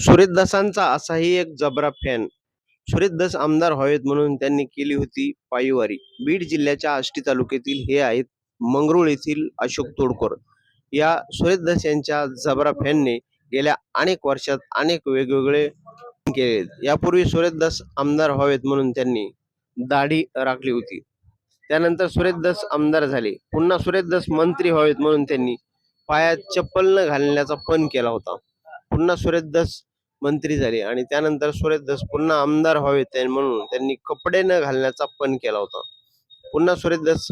सुरेशदासांचा असाही एक जबरा फॅन सुरेशदास आमदार व्हावेत म्हणून त्यांनी केली होती पायीवारी. बीड जिल्ह्याच्या आष्टी तालुक्यातील हे आहेत मंगरुळ येथील अशोक तोडकर. या सुरेशदास यांच्या जबरा फॅनने गेल्या अनेक वर्षात अनेक वेगवेगळे केले यापूर्वी सुरेशदास आमदार व्हावेत म्हणून त्यांनी दाढी राखली होती. त्यानंतर सुरेशदास आमदार झाले. पुन्हा सुरेशदास मंत्री व्हावेत म्हणून त्यांनी पायात चप्पल न घालण्याचा पण केला होता. पुन्हा सुरेशदास मंत्री झाले आणि त्यानंतर सुरेशदास पुन्हा आमदार व्हावेत म्हणून त्यांनी कपडे न घालण्याचा पण केला होता. पुन्हा सुरेशदास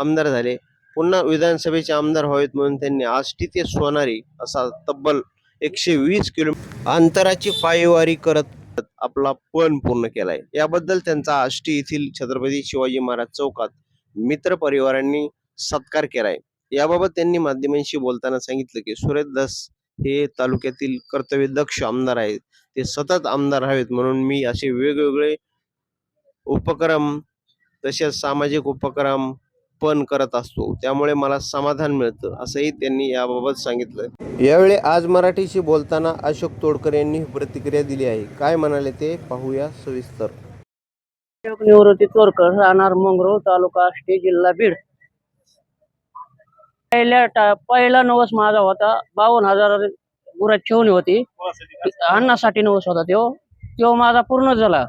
आमदार झाले. पुन्हा विधानसभेचे आमदार व्हावेत म्हणून त्यांनी आष्टी ते सोनारी असा तब्बल एकशे वीस किलोमीटर अंतराची पायवारी करत आपला पण पूर्ण केलाय. याबद्दल त्यांचा आष्टी येथील छत्रपती शिवाजी महाराज चौकात मित्र परिवारांनी सत्कार केलाय. याबाबत त्यांनी माध्यमांशी बोलताना सांगितलं की सुरेशदास हे तालुक्यातील कर्तव्यदक्ष आमदार आहेत. ते सतत आमदार राहावेत म्हणून मी असे वेगवेगळे उपक्रम तसेच सामाजिक उपक्रम पण करत असतो. त्यामुळे मला समाधान मिळतं असंही त्यांनी याबाबत सांगितलं यावेळी आज मराठीशी बोलताना अशोक तोडकर यांनी प्रतिक्रिया दिली आहे. काय म्हणाले ते पाहूया सविस्तर. अशोक निवृत्ती तोरकर राहणार मंगरूळ तालुका आष्टी जिल्हा बीड. पहिल्या टा- पहिला नवस माझा होता. बावन्न हजार गुरात ठेवणी होती. अन्नासाठी नवस होता तो. तो माझा पूर्ण झाला.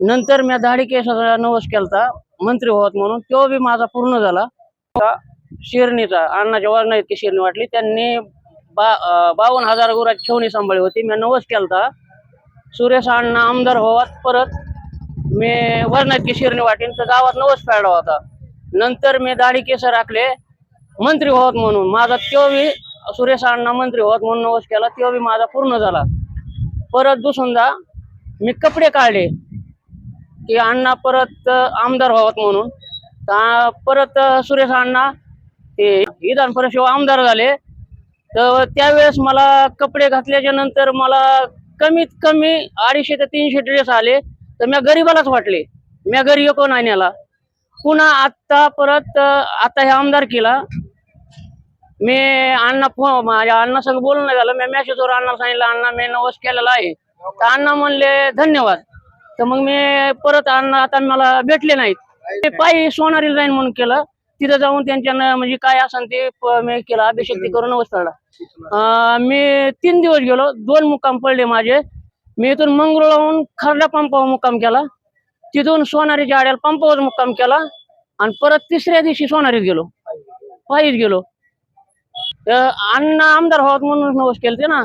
नंतर मी दाढी केसाचा नवस केलता. मंत्री होत म्हणून तो बी माझा पूर्ण झाला. आता शिरणीचा. अण्णाच्या वजना इतकी शिरणी वाटली. त्यांनी बा अं, बावन्न हजार गुरात ठेवणी सांभाळली होती. मी नवस केलता. सुरेश अण्णा आमदार होवात परत मी वरणाची शिरणी वाटीन. तर गावात नवस फेडला होता. नंतर मी दाढी केस राखले. मंत्री होत म्हणून माझा तो बी सुरेश अण्णा मंत्री होत म्हणून नवस केला तो बी माझा पूर्ण झाला. परत दुसंदा मी कपडे काढले की अण्णा परत आमदार व्हावत म्हणून. परत सुरेश अण्णा ते विधान परिषद आमदार झाले. तर त्यावेळेस मला कपडे घातल्याच्या नंतर मला कमीत कमी अडीचशे ते तीनशे ड्रेस आले. तर मी गरीबालाच वाटले. मी घरी कोण नाही पुन्हा आता परत आता हे आमदार केला. मी अण्णा फो माझ्या अण्णा संग बोलणं झालं. मी मॅसेजवर अण्णा सांगितलं अण्णा मी नवस केलेला आहे. तर अण्णा म्हणले धन्यवाद. तर मग मी परत अण्णा आता मला भेटले नाहीत. ते पायी सोनारी जाईन म्हणून केलं. तिथं जाऊन त्यांच्या म्हणजे काय असेल ते मी केलं अभिषेक ते करून नवस मी तीन दिवस गेलो. दोन मुक्काम पडले माझे. मी इथून मंगरुळहून खरडा पंपावर मुक्काम केला. तिथून सोनारीच्या आड्याला पंपावर मुक्काम केला. आणि परत तिसऱ्या दिवशी सोनारीत गेलो. पायीच गेलो. तर अण्णा आमदार व्हावत म्हणून नवस केलते ना.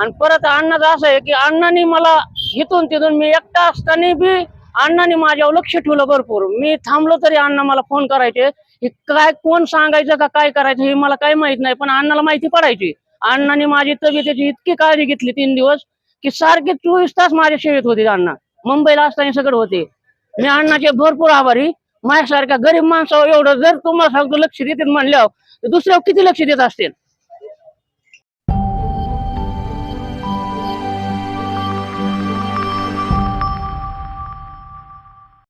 आणि परत अण्णाचं असं आहे की अण्णांनी मला इथून तिथून मी एकटा असताना बी अण्णांनी माझ्यावर लक्ष ठेवलं भरपूर. मी थांबलो तरी अण्णा मला फोन करायचे. की काय कोण सांगायचं का काय करायचं हे मला काही माहीत नाही पण अण्णाला माहिती पडायची. अण्णांनी माझी तब्येतीची इतकी काळजी घेतली तीन दिवस की सारखे चोवीस तास माझ्या सेवेत होते अण्णा. मुंबईला असताना सगळं होते. मी अण्णाचे भरपूर आभारी. माझ्यासारख्या गरीब माणसावर एवढं जर तुम्हाला सांगतो लक्ष देतात म्हणल्यावर दुसऱ्यावर किती लक्ष देत असतील?